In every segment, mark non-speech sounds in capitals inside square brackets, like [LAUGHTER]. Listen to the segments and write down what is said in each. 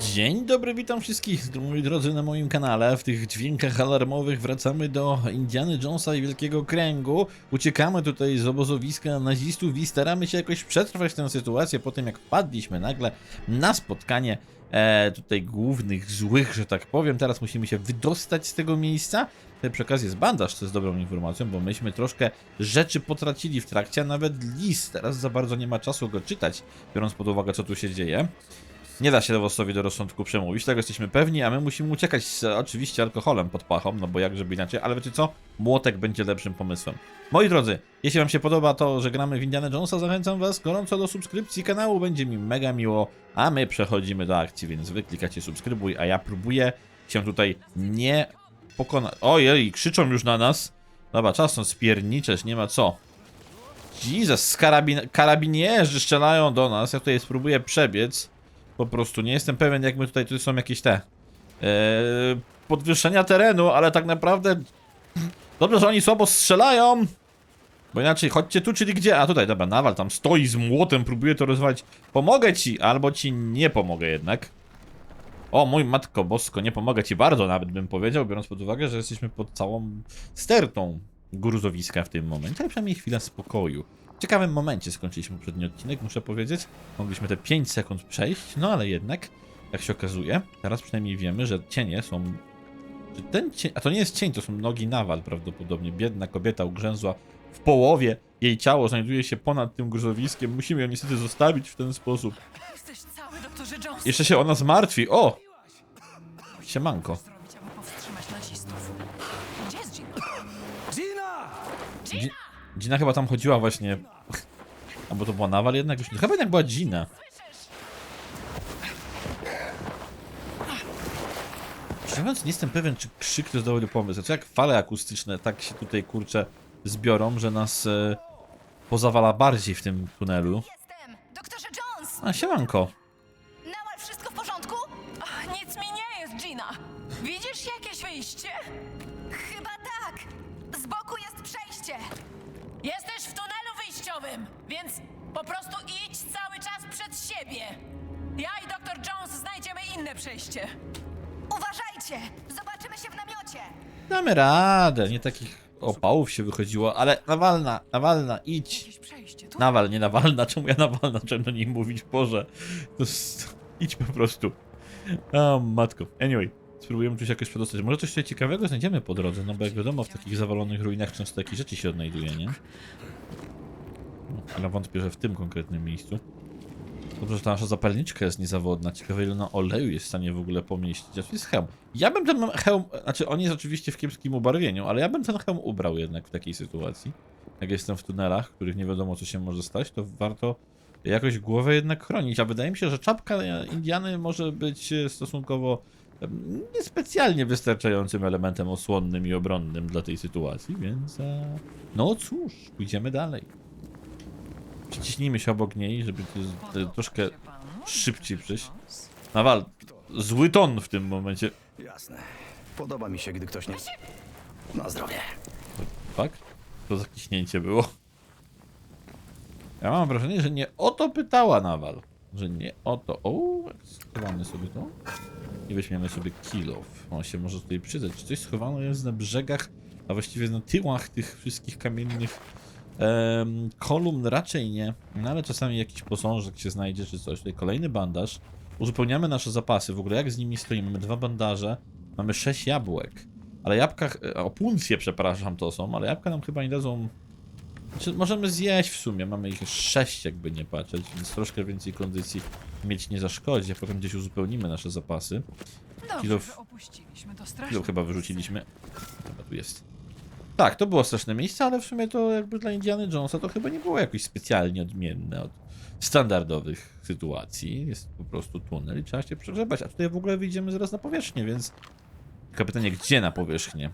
Dzień dobry, witam wszystkich, moi drodzy, na moim kanale. W tych dźwiękach alarmowych wracamy do Indiany Jonesa i Wielkiego Kręgu. Uciekamy tutaj z obozowiska nazistów i staramy się jakoś przetrwać tę sytuację po tym, jak wpadliśmy nagle na spotkanie e, tutaj głównych złych, że tak powiem. Teraz musimy się wydostać z tego miejsca. Przy okazji jest bandaż, co jest dobrą informacją, bo myśmy troszkę rzeczy potracili w trakcie, a nawet list. Teraz za bardzo nie ma czasu go czytać, biorąc pod uwagę, co tu się dzieje. Nie da się Lewosowi do rozsądku przemówić, tego jesteśmy pewni, a my musimy uciekać z, oczywiście alkoholem pod pachą, no bo jak żeby inaczej, ale wiecie co? Młotek będzie lepszym pomysłem. Moi drodzy, jeśli wam się podoba to, że gramy w Indiana Jonesa, zachęcam was gorąco do subskrypcji kanału, będzie mi mega miło, a my przechodzimy do akcji, więc wy klikacie subskrybuj, a ja próbuję się tutaj nie pokonać. Ojej, krzyczą już na nas. Dobra, czas są spierniczeć, nie ma co. Jesus, karabin karabinierzy strzelają do nas, ja tutaj spróbuję przebiec. Po prostu nie jestem pewien, jak my tutaj, tu są jakieś te e, podwyższenia terenu, ale tak naprawdę dobrze, że oni słabo strzelają. Bo inaczej, chodźcie tu, czyli gdzie? A tutaj, dobra, Nawal tam stoi z młotem, próbuje to rozwalić. Pomogę ci, albo ci nie pomogę jednak. O, mój matko bosko, nie pomogę ci bardzo nawet bym powiedział, biorąc pod uwagę, że jesteśmy pod całą stertą gruzowiska w tym momencie, ale przynajmniej chwila spokoju. Ciekawym momencie skończyliśmy poprzedni odcinek, muszę powiedzieć. Mogliśmy te 5 sekund przejść, no ale jednak, jak się okazuje, teraz przynajmniej wiemy, że cienie są... Czy ten cień... A to nie jest cień, to są nogi Nawal prawdopodobnie. Biedna kobieta ugrzęzła w połowie. Jej ciało znajduje się ponad tym gruzowiskiem. Musimy ją niestety zostawić w ten sposób. Jesteś cały, doktorze Jones. Jeszcze się ona zmartwi. O! Siemanko. Gdzie jest Gina? Gina! Gina chyba tam chodziła właśnie. Albo to była Nawal jednak? Już... Chyba jednak była Gina. Szczerze nie jestem pewien, czy krzyk to jest dobry pomysł. Znaczy, jak fale akustyczne tak się tutaj kurczę zbiorą, że nas e, pozawala bardziej w tym tunelu. Jestem! Doktorze Jones! A siemanko. Nadal wszystko w porządku? Ach, nic mi nie jest, Gina. Widzisz jakieś wyjście? Chyba tak! Z boku jest przejście! Jesteś w tunelu wyjściowym, więc po prostu idź cały czas przed siebie. Ja i doktor Jones znajdziemy inne przejście. Uważajcie! Zobaczymy się w namiocie! Damy radę, nie takich opałów się wychodziło, ale Nawalna, Nawalna, idź. Jakieś przejście. Tu Nawal, nie Nawalna, czemu ja Nawalna, czemu do niej mówić, Boże. To jest... Idź po prostu. O, matko. Anyway, spróbujemy tu jakoś przedostać. Może coś tutaj ciekawego znajdziemy po drodze, no bo jak wiadomo, w takich zawalonych ruinach często takie rzeczy się odnajduje, nie? Ale wątpię, że w tym konkretnym miejscu. Dobrze, że ta nasza zapalniczka jest niezawodna. Ciekawe, ile ona oleju jest w stanie w ogóle pomieścić. A to jest hełm. Ja bym ten hełm, znaczy on jest oczywiście w kiepskim ubarwieniu, ale ja bym ten hełm ubrał jednak w takiej sytuacji. Jak jestem w tunelach, w których nie wiadomo co się może stać, to warto jakoś głowę jednak chronić. A wydaje mi się, że czapka Indiany może być e, stosunkowo niespecjalnie wystarczającym elementem osłonnym i obronnym dla tej sytuacji, więc e, no cóż, pójdziemy dalej. Przyciśnijmy się obok niej, żeby troszkę szybciej przyjść. Nawal, zły ton w tym momencie. Jasne. Podoba mi się, gdy ktoś nie... Na zdrowie. Tak? To zakiśnięcie było. Ja mam wrażenie, że nie o to pytała Nawal. Że nie o to. O, schowamy sobie to. I weźmiemy sobie kill off. On się może tutaj przydać. Czy coś schowano jest na brzegach, a właściwie na tyłach tych wszystkich kamiennych em, kolumn? Raczej nie. No ale czasami jakiś posążek się znajdzie, czy coś. Tutaj kolejny bandaż. Uzupełniamy nasze zapasy. W ogóle jak z nimi stoimy? Mamy dwa bandaże. Mamy sześć jabłek. Ale jabłka, e, opuncje przepraszam to są, ale jabłka nam chyba nie dadzą... Znaczy, możemy zjeść w sumie, mamy ich sześć jakby nie patrzeć, więc troszkę więcej kondycji mieć nie zaszkodzi, a potem gdzieś uzupełnimy nasze zapasy. Dobrze, Kilo- że opuściliśmy to straszne chyba miejsce. wyrzuciliśmy. Chyba tu jest. Tak, to było straszne miejsce, ale w sumie to jakby dla Indiana Jonesa to chyba nie było jakoś specjalnie odmienne od standardowych sytuacji. Jest po prostu tunel i trzeba się przegrzebać, a tutaj w ogóle wyjdziemy zaraz na powierzchnię, więc... Tylko pytanie, gdzie na powierzchnię?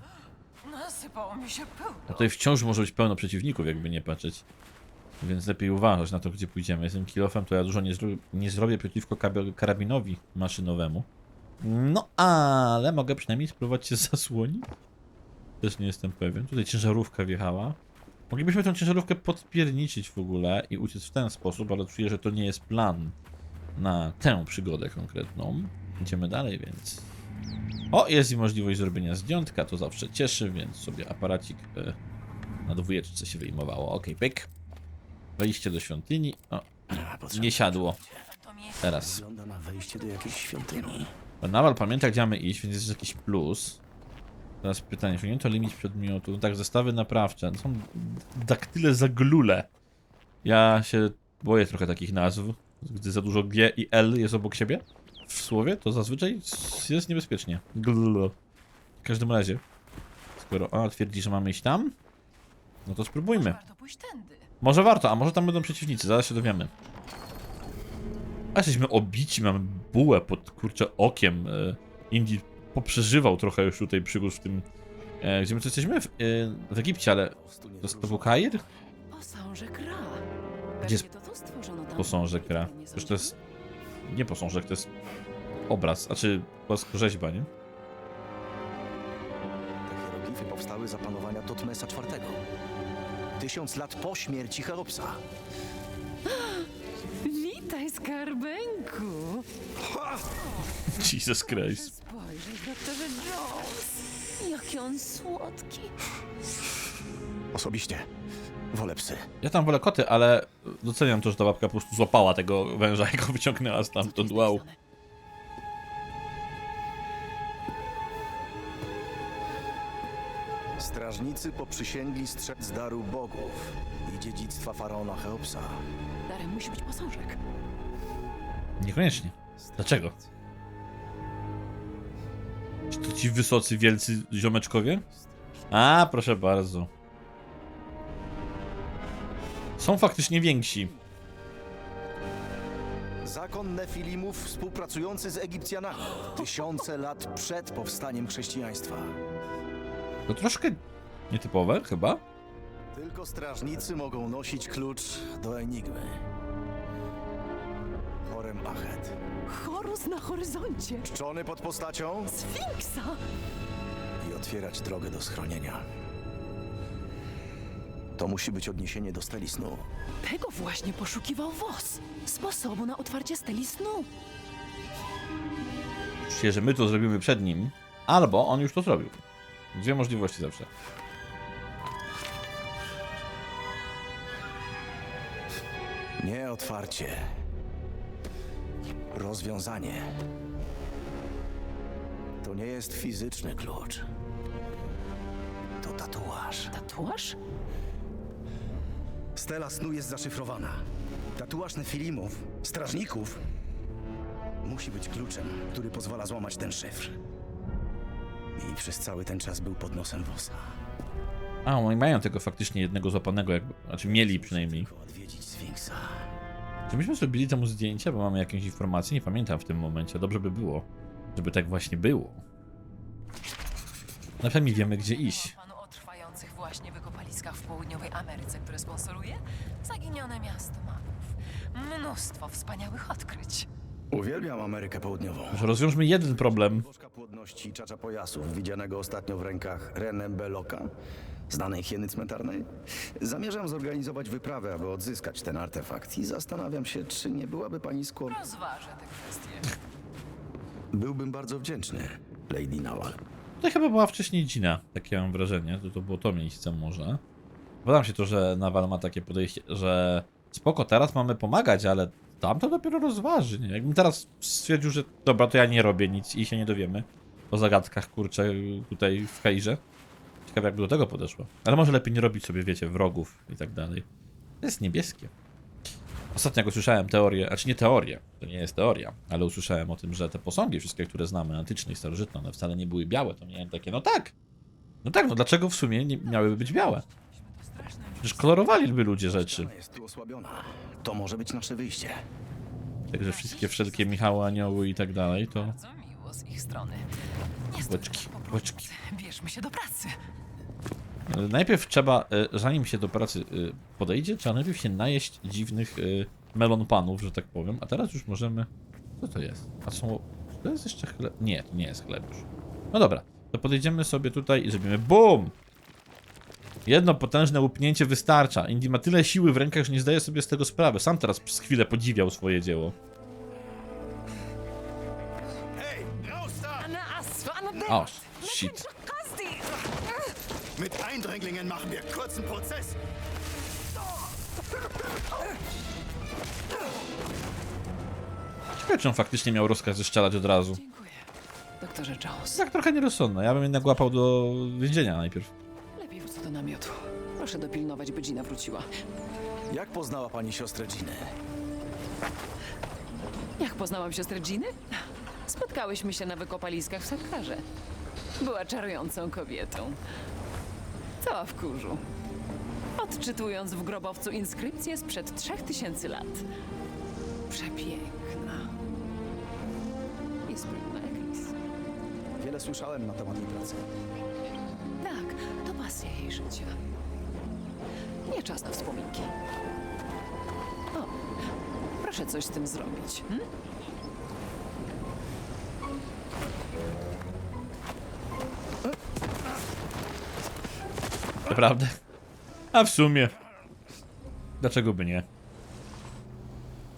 Nasypało mi się. A tutaj wciąż może być pełno przeciwników, jakby nie patrzeć. Więc lepiej uważać na to, gdzie pójdziemy. Jestem kilofem, to ja dużo nie, zro nie zrobię przeciwko karabinowi maszynowemu. No, ale mogę przynajmniej spróbować się [LAUGHS] zasłonić. Też nie jestem pewien. Tutaj ciężarówka wjechała. Moglibyśmy tę ciężarówkę podpierniczyć w ogóle i uciec w ten sposób, ale czuję, że to nie jest plan na tę przygodę konkretną. Idziemy dalej, więc... O, jest i możliwość zrobienia zdjątka, to zawsze cieszy, więc sobie aparacik e, na dwójeczce się wyjmowało. Ok, pyk. Wejście do świątyni. O, nie siadło. Teraz. Wygląda na wejście do jakiejś świątyni. Nawal pamięta, gdzie mamy iść, więc jest jakiś plus. Teraz pytanie, osiągnięto limit przedmiotu. No Tak, zestawy naprawcze. To są daktyle za glule. Ja się boję trochę takich nazw. Gdy za dużo G i L jest obok siebie w słowie, to zazwyczaj jest niebezpiecznie. Glule. W każdym razie, skoro ona twierdzi, że mamy iść tam, no to spróbujmy. warto pójść tędy. Może warto, a może tam będą przeciwnicy, zaraz się dowiemy. A jesteśmy obici, mamy bułę pod kurczę okiem. E, Indy poprzeżywał trochę już tutaj przygód w tym. E, gdzie my tu jesteśmy? W, e, w Egipcie, ale. To, to był Kair? Posążek Ra. Gdzie jest to tu stworzono tam. Posążek Ra. Nie Przecież to jest. Nie posążek, to jest obraz, a czy płaskorzeźba, nie? Te hieroglify powstały za panowania Totmesa IV. Tysiąc lat po śmierci Cheopsa. Witaj, skarbeńku. Jesus Christ. Spojrzyj, doktorze Jones. Jaki on słodki. Osobiście wolę psy. Ja tam wolę koty, ale doceniam to, że ta babka po prostu złapała tego węża [LAUGHS] i go wyciągnęła stamtąd. Wow. Strażnicy poprzysięgli strzec daru bogów i dziedzictwa faraona Cheopsa. Darem musi być posążek. Niekoniecznie. Dlaczego? Czy to ci wysocy, wielcy ziomeczkowie? A, proszę bardzo. Są faktycznie więksi. Zakon Nefilimów współpracujący z Egipcjanami. Tysiące lat przed powstaniem chrześcijaństwa. To troszkę nietypowe, chyba. Tylko strażnicy mogą nosić klucz do enigmy. Horem Achet. Horus na horyzoncie. Czczony pod postacią Sfinksa. i otwierać drogę do schronienia. To musi być odniesienie do steli snu. Tego właśnie poszukiwał Wos. Sposobu na otwarcie steli snu. Czuję, że my to zrobimy przed nim, albo on już to zrobił. Dwie możliwości zawsze. Nie otwarcie. Rozwiązanie. To nie jest fizyczny klucz. To tatuaż. Tatuaż? Stela snu jest zaszyfrowana. Tatuaż Nefilimów, strażników, musi być kluczem, który pozwala złamać ten szyfr. I przez cały ten czas był pod nosem Wosa. A, oni mają tego faktycznie jednego złapanego, jakby, znaczy mieli przynajmniej. Tylko odwiedzić Sfinksa. Czy myśmy zrobili temu zdjęcia, bo mamy jakieś informacje? Nie pamiętam w tym momencie. Dobrze by było, żeby tak właśnie było. Na pewno wiemy, gdzie iść. Panu o trwających właśnie wykopaliskach w południowej Ameryce, które sponsoruje Zaginione Miasto Magów. Mnóstwo wspaniałych odkryć. Uwielbiam Amerykę Południową. Może rozwiążmy jeden problem. Bożka płodności czacza pojasów, widzianego ostatnio w rękach René Beloka, znanej hieny cmentarnej. Zamierzam zorganizować wyprawę, aby odzyskać ten artefakt i zastanawiam się, czy nie byłaby pani skłonna. Rozważę te kwestie. Byłbym bardzo wdzięczny, Lady Nawal. To chyba była wcześniej Gina, takie mam wrażenie. To, to było to miejsce może. Podoba mi się to, że Nawal ma takie podejście, że spoko, teraz mamy pomagać, ale tam to dopiero rozważy, nie? Jakbym teraz stwierdził, że dobra, to ja nie robię nic i się nie dowiemy o zagadkach, kurczę, tutaj w Kairze. Ciekawe, jakby do tego podeszło. Ale może lepiej nie robić sobie, wiecie, wrogów i tak dalej. To jest niebieskie. Ostatnio jak usłyszałem teorię, znaczy nie teorię, to nie jest teoria, ale usłyszałem o tym, że te posągi wszystkie, które znamy, antyczne i starożytne, one wcale nie były białe, to miałem takie, no tak, no tak, no dlaczego w sumie nie miałyby być białe? Przecież kolorowaliby ludzie rzeczy. Ona jest tu osłabiona. To może być nasze wyjście. Także wszystkie wszelkie Michały, Anioły i tak dalej, to Bardzo miło z ich strony. Nie stój Łeczki, po łeczki. Bierzmy się do pracy. E, najpierw trzeba, e, zanim się do pracy e, podejdzie, trzeba najpierw się najeść dziwnych melon panów, że tak powiem. A teraz już możemy... Co to jest? A są... To jest jeszcze chleb? Nie, to nie jest chleb już. No dobra, to podejdziemy sobie tutaj i zrobimy BUM! Jedno potężne łupnięcie wystarcza. Indy ma tyle siły w rękach, że nie zdaje sobie z tego sprawy. Sam teraz przez chwilę podziwiał swoje dzieło. O, shit. Mit Eindringlingen machen wir kurzen Prozess. Ciekawe, czy on faktycznie miał rozkaz strzelać od razu. Dziękuję. Doktorze Jones. Tak trochę nierozsądne. Ja bym jednak łapał do więzienia najpierw. Lepiej wrócę do namiotu. Proszę dopilnować, by Gina wróciła. Jak poznała pani siostrę Ginę? Jak poznałam siostrę Giny? Spotkałyśmy się na wykopaliskach w Sankarze. Była czarującą kobietą. Cała w kurzu. Odczytując w grobowcu inskrypcję sprzed trzech tysięcy lat. Przepiękna. I sprytna jak lis. Wiele słyszałem na temat jej pracy. Tak, to pasja jej życia. Nie czas na wspominki. O, proszę coś z tym zrobić. Hm? Naprawdę. A w sumie. Dlaczego by nie?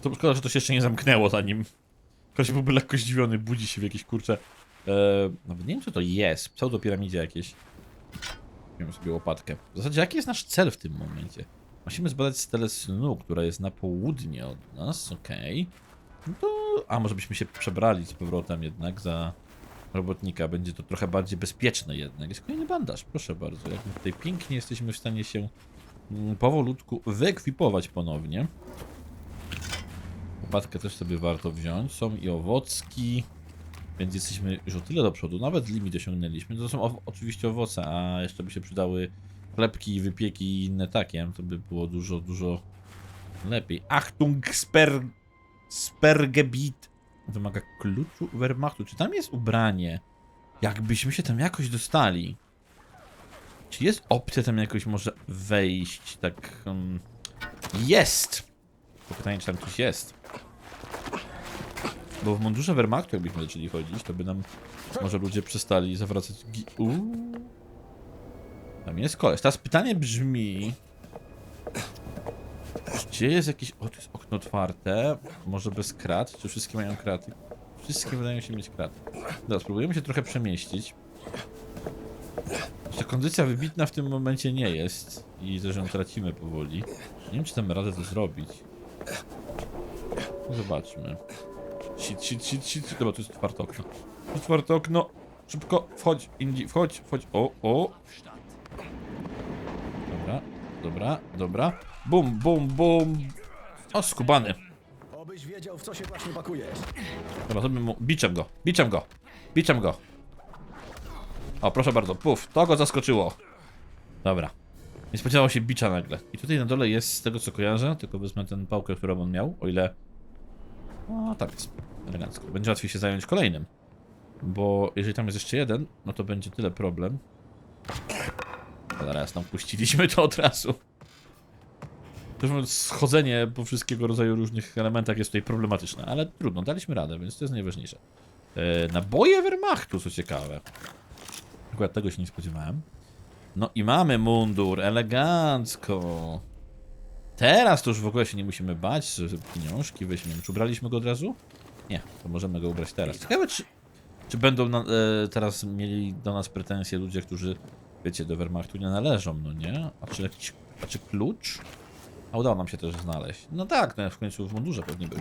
To szkoda, że to się jeszcze nie zamknęło zanim. Ktoś byłby lekko zdziwiony, budzi się w jakieś kurcze. E, nawet nie wiem co to jest. Pseudopiramidzie jakieś. Wiem sobie łopatkę. W zasadzie jaki jest nasz cel w tym momencie? Musimy zbadać stelę snu, która jest na południe od nas, okej. No to... A może byśmy się przebrali z powrotem jednak za robotnika. Będzie to trochę bardziej bezpieczne jednak. Jest kolejny bandaż, proszę bardzo. Jak tutaj pięknie jesteśmy w stanie się mm, powolutku wyekwipować ponownie. Łopatkę też sobie warto wziąć. Są i owocki, więc jesteśmy już o tyle do przodu. Nawet limit osiągnęliśmy. To są oczywiście owoce, a jeszcze by się przydały chlebki, wypieki i inne takie. To by było dużo, dużo lepiej. Achtung, sper... Spergebiet. Wymaga kluczu Wehrmachtu. Czy tam jest ubranie? Jakbyśmy się tam jakoś dostali. Czy jest opcja tam jakoś może wejść? Tak. Um... Jest! To pytanie, czy tam coś jest. Bo w mundurze Wehrmachtu, jakbyśmy zaczęli chodzić, to by nam może ludzie przestali zawracać. Uuu. Tam jest koleś. Teraz pytanie brzmi. Gdzie jest jakieś. O, tu jest okno otwarte. Może bez krat? Czy wszystkie mają kraty? Wszystkie wydają się mieć kraty. Dobra, spróbujemy się trochę przemieścić. Ta kondycja wybitna w tym momencie nie jest. I też ją tracimy powoli. Nie wiem, czy damy radę to zrobić. Zobaczmy. Shit, shit, shit, shit. Dobra, to jest otwarte okno. Otwarte okno. Szybko, wchodź, Indy, wchodź, wchodź. O, o. Dobra, dobra, dobra. Bum, bum, bum. O, skubany. Obyś wiedział, w co się właśnie pakujesz. Dobra, zrobimy mu... Biczem go, biczem go, biczem go. O, proszę bardzo, puf, to go zaskoczyło. Dobra. Nie spodziewał się bicza nagle. I tutaj na dole jest, z tego co kojarzę, tylko wezmę tę pałkę, którą on miał, o ile... O, tak jest. Elegancko. Będzie łatwiej się zająć kolejnym. Bo jeżeli tam jest jeszcze jeden, no to będzie tyle problem. Zaraz tam puściliśmy to od razu. Schodzenie po wszystkiego rodzaju różnych elementach jest tutaj problematyczne, ale trudno, daliśmy radę, więc to jest najważniejsze. E, naboje Wehrmachtu, co ciekawe. Akurat tego się nie spodziewałem. No i mamy mundur, elegancko. Teraz to już w ogóle się nie musimy bać, że pieniążki weźmiemy. Czy ubraliśmy go od razu? Nie, to możemy go ubrać teraz. Ciekawe, czy, czy będą na, e, teraz mieli do nas pretensje ludzie, którzy, wiecie, do Wehrmachtu nie należą, no nie? A czy jakiś, a czy klucz? A udało nam się też znaleźć. No tak, no w końcu w mundurze pewnie był.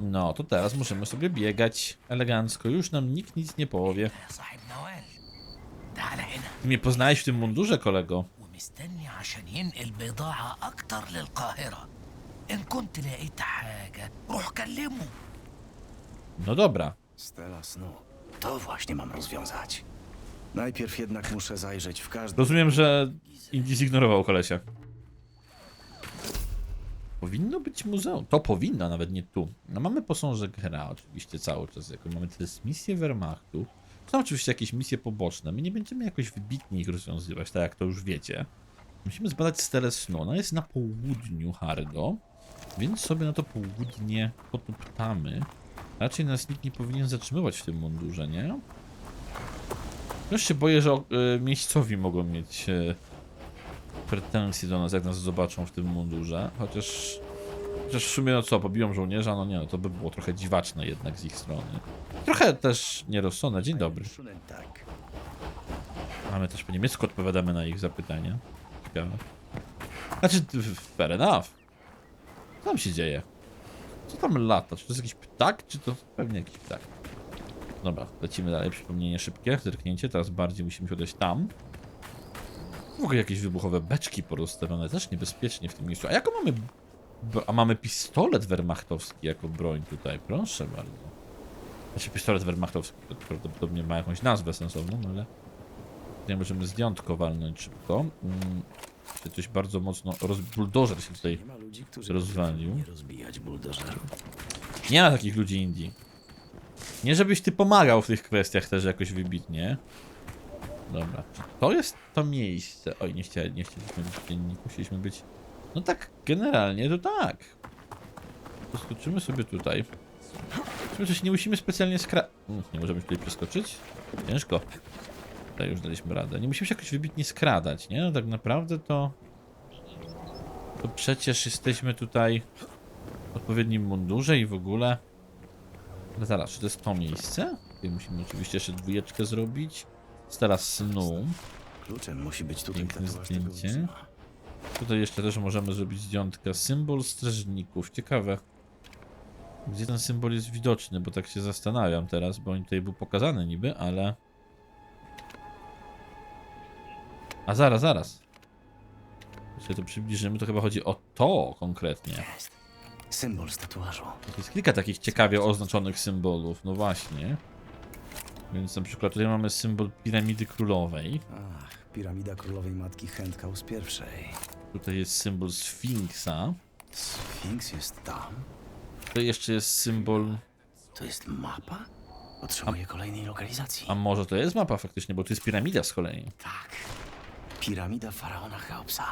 No, to teraz możemy sobie biegać elegancko. Już nam nikt nic nie powie. صاحب نوال تعال هنا Ty mnie poznałeś w tym mundurze, kolego. ومستني عشان ينقل بضاعة أكتر للقاهرة إن كنت لقيت حاجة روح كلمه No dobra. Stela snu. To właśnie mam rozwiązać. Najpierw jednak muszę zajrzeć w każdy... Rozumiem, że Indy zignorował kolesia. Powinno być muzeum. To powinno, nawet nie tu. No mamy posążek Hera oczywiście cały czas. Jako mamy teraz misję Wehrmachtu. Są oczywiście jakieś misje poboczne. My nie będziemy jakoś wybitnie ich rozwiązywać, tak jak to już wiecie. Musimy zbadać stelę snu. Ona jest na południu Hardo, więc sobie na to południe potuptamy. Raczej nas nikt nie powinien zatrzymywać w tym mundurze, nie? Już się boję, że y, miejscowi mogą mieć pretensje do nas, jak nas zobaczą w tym mundurze. Chociaż Chociaż w sumie no co, pobiją żołnierza, no nie, no to by było trochę dziwaczne jednak z ich strony. Trochę też nierozsądne. Dzień dobry. Mamy też po niemiecku odpowiadamy na ich zapytania. Ciekawe. Znaczy, fair enough. Co tam się dzieje? Co tam lata? Czy to jest jakiś ptak, czy to pewnie jakiś ptak? Dobra, lecimy dalej. Przypomnienie szybkie, zerknięcie. Teraz bardziej musimy się udać tam. W ogóle jakieś wybuchowe beczki porozstawione. Też niebezpiecznie w tym miejscu. A jaką mamy... A mamy pistolet wehrmachtowski jako broń tutaj. Proszę bardzo. Znaczy pistolet wehrmachtowski to prawdopodobnie ma jakąś nazwę sensowną, ale... Tutaj możemy zdjątko walnąć szybko. Mm, czy coś bardzo mocno... Rozbuldożer się tutaj ludzi, rozwalił. nie. Nie ma takich ludzi Indii. Nie żebyś ty pomagał w tych kwestiach też jakoś wybitnie. Dobra, czy to jest to miejsce? Oj, nie, chcieli, nie chcieliśmy być w dzienniku, chcieliśmy być... No tak, generalnie to tak. Poskoczymy sobie tutaj. Sumie coś nie musimy specjalnie skra... Nie możemy tutaj przeskoczyć? Ciężko. Tutaj już daliśmy radę. Nie musimy się jakoś wybitnie skradać, nie? No tak naprawdę to... To przecież jesteśmy tutaj w odpowiednim mundurze i w ogóle. Ale zaraz, czy to jest to miejsce? Tutaj musimy oczywiście jeszcze dwójeczkę zrobić. Teraz snu. Kluczem musi być tutaj Piękne zdjęcie. Tutaj jeszcze też możemy zrobić zdjątka. Symbol strażników. Ciekawe. Gdzie ten symbol jest widoczny, bo tak się zastanawiam teraz, bo on tutaj był pokazany niby, ale... A zaraz, zaraz. Jeśli to przybliżymy, to chyba chodzi o to konkretnie. Jest. Symbol z tatuażu. Jest kilka takich ciekawie oznaczonych symbolów, no właśnie. Więc na przykład tutaj mamy symbol piramidy królowej. Ach, piramida królowej matki Chętkaus I. Tutaj jest symbol Sfinksa. Sfinks jest tam? Tutaj jeszcze jest symbol... To jest mapa? Potrzebuję kolejnej lokalizacji. A może to jest mapa faktycznie, bo to jest piramida z kolei. Tak. Piramida faraona Cheopsa.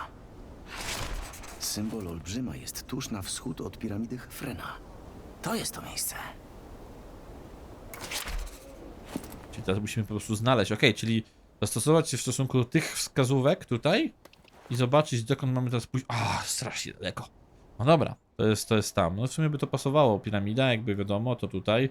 Symbol olbrzyma jest tuż na wschód od piramidy Frena. To jest to miejsce. Czyli teraz musimy po prostu znaleźć. Ok, czyli zastosować się w stosunku do tych wskazówek tutaj i zobaczyć dokąd mamy teraz pójść. A, strasznie daleko. No dobra, to jest, to jest tam. No w sumie by to pasowało. Piramida, jakby wiadomo, to tutaj.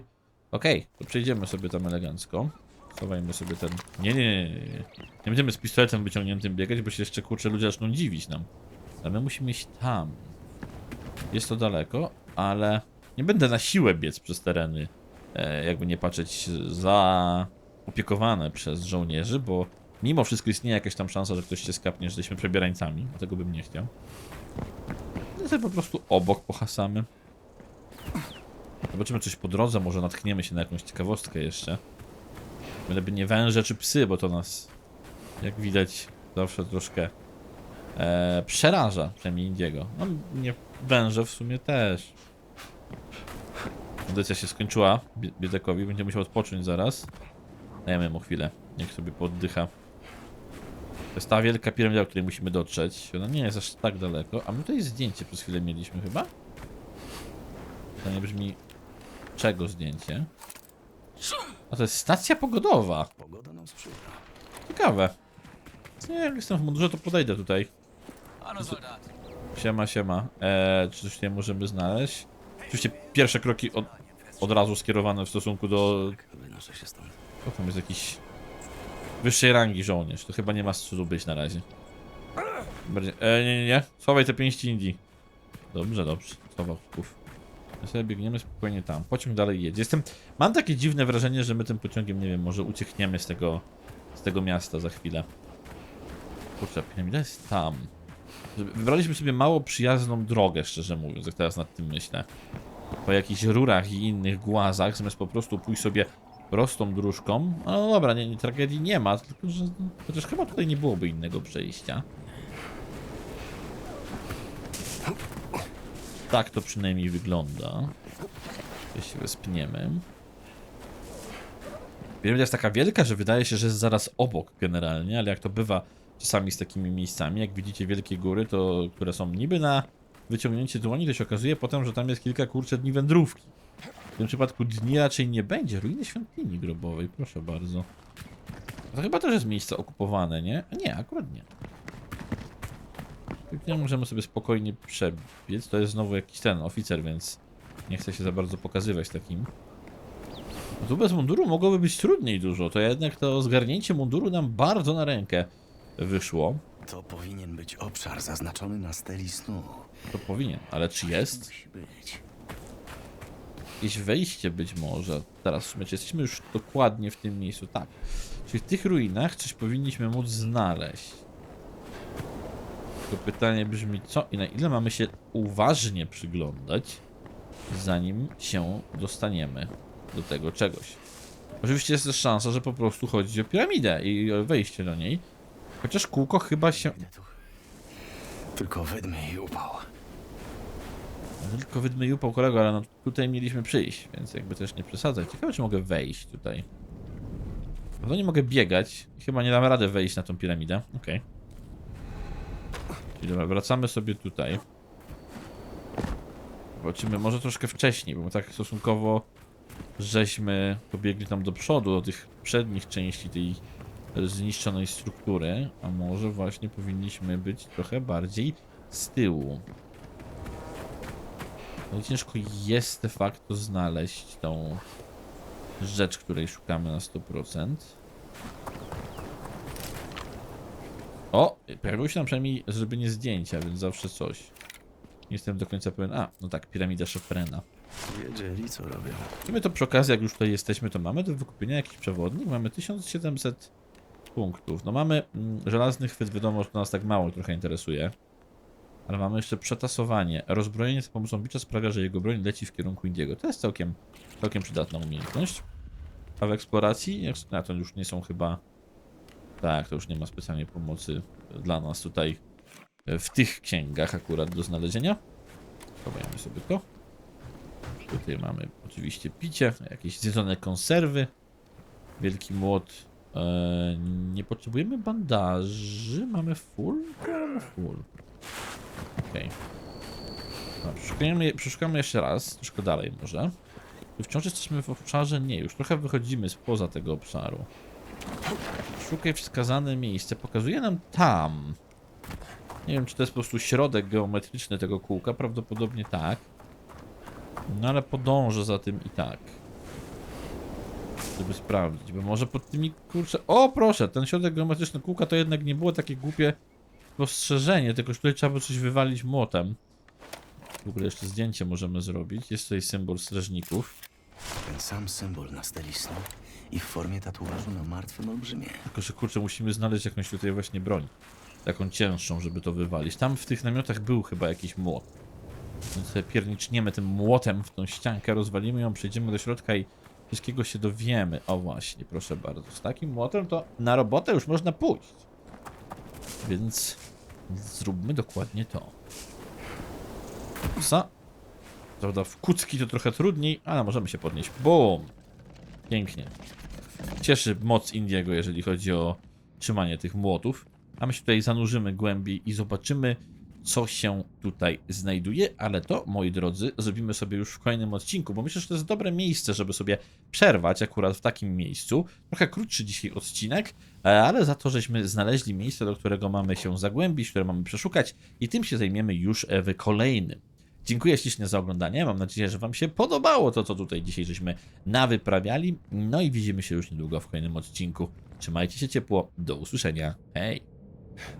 Okej, to przejdziemy sobie tam elegancko. Schowajmy sobie ten... Nie, nie, nie, nie. Nie Nie będziemy z pistoletem wyciągniętym biegać, bo się jeszcze kurczę ludzie zaczną dziwić nam. Ale my musimy iść tam. Jest to daleko, ale nie będę na siłę biec przez tereny, e, jakby nie patrzeć, za opiekowane przez żołnierzy, bo mimo wszystko istnieje jakaś tam szansa, że ktoś się skapnie, że jesteśmy przebierańcami. Tego bym nie chciał. No sobie po prostu obok pohasamy. Zobaczymy coś po drodze, może natkniemy się na jakąś ciekawostkę jeszcze. Byleby nie węże czy psy, bo to nas, jak widać, zawsze troszkę e, przeraża, przynajmniej Indiego. No nie węże w sumie też. Audycja się skończyła bie- biedakowi, będzie musiał odpocząć zaraz. Dajemy mu chwilę, niech sobie poddycha. To jest ta wielka piramida, do której musimy dotrzeć. Ona nie jest aż tak daleko. A my tutaj zdjęcie przez chwilę mieliśmy chyba? Pytanie brzmi, czego zdjęcie? A to jest stacja pogodowa. Pogoda nam sprzyja. Ciekawe. Nie, jak jestem w mundurze, to podejdę tutaj. Siema, siema. Eee, czy coś tutaj możemy znaleźć? Oczywiście pierwsze kroki od, od razu skierowane w stosunku do... Wynoszę się stąd. O, tam jest jakiś wyższej rangi żołnierz. To chyba nie ma co tu być na razie. Bardziej... E, nie, nie, nie. Schowaj te pięści Indii. Dobrze, dobrze. Schował. Uf. My sobie biegniemy spokojnie tam. Pociąg dalej jedzie. Jestem... Mam takie dziwne wrażenie, że my tym pociągiem, nie wiem, może uciekniemy z tego... z tego miasta za chwilę. Kurczę, piramida jest tam. Wybraliśmy sobie mało przyjazną drogę, szczerze mówiąc, jak teraz nad tym myślę. Po jakichś rurach i innych głazach, zamiast po prostu pójść sobie prostą dróżką. No dobra, nie, nie, tragedii nie ma, tylko że chociaż chyba tutaj nie byłoby innego przejścia. Tak to przynajmniej wygląda. Się wespniemy. Piramida jest taka wielka, że wydaje się, że jest zaraz obok generalnie, ale jak to bywa czasami z takimi miejscami, jak widzicie wielkie góry, to które są niby na wyciągnięcie dłoni, to się okazuje potem, że tam jest kilka kurcze dni wędrówki. W tym przypadku dni raczej nie będzie. Ruiny świątyni grobowej, proszę bardzo. To chyba też jest miejsce okupowane, nie? Nie, akurat nie. Nie możemy sobie spokojnie przebiec. To jest znowu jakiś ten oficer, więc nie chcę się za bardzo pokazywać takim. No tu bez munduru mogłoby być trudniej dużo. To jednak to zgarnięcie munduru nam bardzo na rękę wyszło. To powinien być obszar zaznaczony na steli snu. To powinien, ale czy jest? Musi być. Jakieś wejście być może. Teraz w sumie, jesteśmy już dokładnie w tym miejscu? Tak. Czyli w tych ruinach coś powinniśmy móc znaleźć. To pytanie brzmi, co i na ile mamy się uważnie przyglądać, zanim się dostaniemy do tego czegoś. Oczywiście jest też szansa, że po prostu chodzi o piramidę i wejście do niej. Chociaż kółko chyba się... Tylko wydmy i upał. Tylko wydmy i upał kolego, ale no tutaj mieliśmy przyjść, więc jakby też nie przesadzać. Ciekawe, czy mogę wejść tutaj. No nie mogę biegać. Chyba nie dam rady wejść na tą piramidę. Okej. Czyli dobra, wracamy sobie tutaj. Zobaczymy, może troszkę wcześniej, bo tak stosunkowo żeśmy pobiegli tam do przodu, do tych przednich części tej zniszczonej struktury, a może właśnie powinniśmy być trochę bardziej z tyłu. No i ciężko jest de facto znaleźć tą rzecz, której szukamy na 100%. O! Pojawiło się nam przynajmniej zrobienie zdjęcia, więc zawsze coś. Nie jestem do końca pewien. A, no tak, piramida Szefrena. Wiedzieli, co robią. W sumie to przy okazji, jak już tutaj jesteśmy, to mamy do wykupienia jakiś przewodnik. Mamy 1700 punktów. No mamy mm, żelazny chwyt, wiadomo, że to nas tak mało trochę interesuje. Ale mamy jeszcze przetasowanie. Rozbrojenie za pomocą bicza sprawia, że jego broń leci w kierunku Indiego. To jest całkiem, całkiem przydatna umiejętność. A w eksploracji, jak, a to już nie są chyba... Tak, to już nie ma specjalnej pomocy dla nas tutaj e, w tych księgach akurat do znalezienia. Chowajmy sobie to. Tutaj mamy oczywiście picie, jakieś zjedzone konserwy, wielki młot. E, nie potrzebujemy bandaży, mamy full? Mamy full. Okej. Okay. Przeszukamy, przeszukamy jeszcze raz, troszkę dalej może. Tu Wciąż jesteśmy w obszarze, nie, już trochę wychodzimy spoza tego obszaru. Szukaj wskazane miejsce, pokazuje nam tam. Nie wiem, czy to jest po prostu środek geometryczny tego kółka, prawdopodobnie tak. No ale podążę za tym i tak. Żeby sprawdzić, bo może pod tymi kurczę. O proszę, ten środek geometryczny kółka to jednak nie było takie głupie spostrzeżenie, tylko że tutaj trzeba było coś wywalić młotem. W ogóle jeszcze zdjęcie możemy zrobić. Jest tutaj symbol strażników. Ten sam symbol na steli snu i w formie tatuażu na martwym olbrzymie. Tylko, że kurczę, musimy znaleźć jakąś tutaj właśnie broń. Taką cięższą, żeby to wywalić. Tam w tych namiotach był chyba jakiś młot. Więc sobie pierniczniemy tym młotem w tą ściankę, rozwalimy ją, przejdziemy do środka i wszystkiego się dowiemy. O właśnie, proszę bardzo. Z takim młotem to na robotę już można pójść. Więc zróbmy dokładnie to. Sa. Prawda, w kucki to trochę trudniej, ale możemy się podnieść. Bum! Pięknie. Cieszy moc Indiego, jeżeli chodzi o trzymanie tych młotów. A my się tutaj zanurzymy głębiej i zobaczymy, co się tutaj znajduje, ale to, moi drodzy, zrobimy sobie już w kolejnym odcinku, bo myślę, że to jest dobre miejsce, żeby sobie przerwać akurat w takim miejscu. Trochę krótszy dzisiaj odcinek, e, ale za to, żeśmy znaleźli miejsce, do którego mamy się zagłębić, które mamy przeszukać i tym się zajmiemy już e, w kolejnym. Dziękuję ślicznie za oglądanie. Mam nadzieję, że Wam się podobało to, co tutaj dzisiaj żeśmy nawyprawiali. No i widzimy się już niedługo w kolejnym odcinku. Trzymajcie się ciepło. Do usłyszenia. Hej!